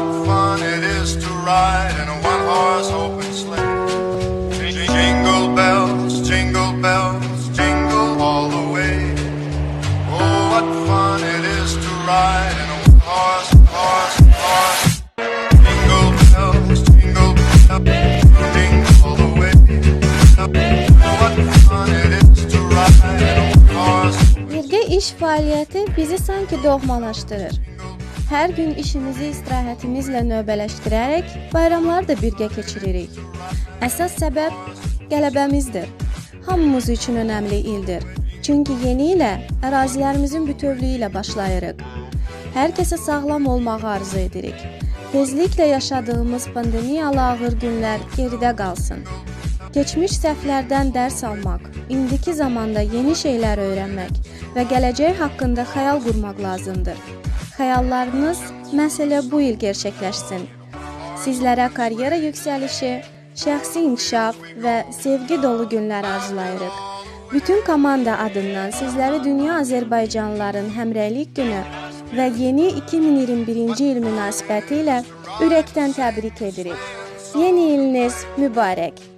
what fun it is to ride in a one horse open sleigh. Jingle bells, jingle bells, jingle all the way. Oh, what fun it is to ride in a one horse, horse, Birgə oh, iş fəaliyyəti bizi sanki doğmalaşdırır. Hər gün işimizi istirahətimizlə növbələşdirərək bayramları da birgə keçiririk. Əsas səbəb qələbəmizdir. Hamımız üçün önəmli ildir. Çünki yeni ilə ərazilərimizin bütövlüyü ilə başlayırıq. Hər kəsə sağlam olmağı arzu edirik. Tezliklə yaşadığımız pandemiyalı ağır günlər geridə qalsın. Keçmiş səhvlərdən dərs almaq, indiki zamanda yeni şeylər öyrənmək və gələcək haqqında xəyal qurmaq lazımdır. Xəyallarınız məhz elə bu il gerçəkləşsin. Sizlərə karyera yüksəlişi, şəxsi inkişaf və sevgi dolu günlər arzulayırıq. Bütün komanda adından sizləri Dünya Azərbaycanlıların Həmrəylik Günü və yeni 2021-ci il münasibətilə ürəkdən təbrik edirik. Yeni iliniz mübarək.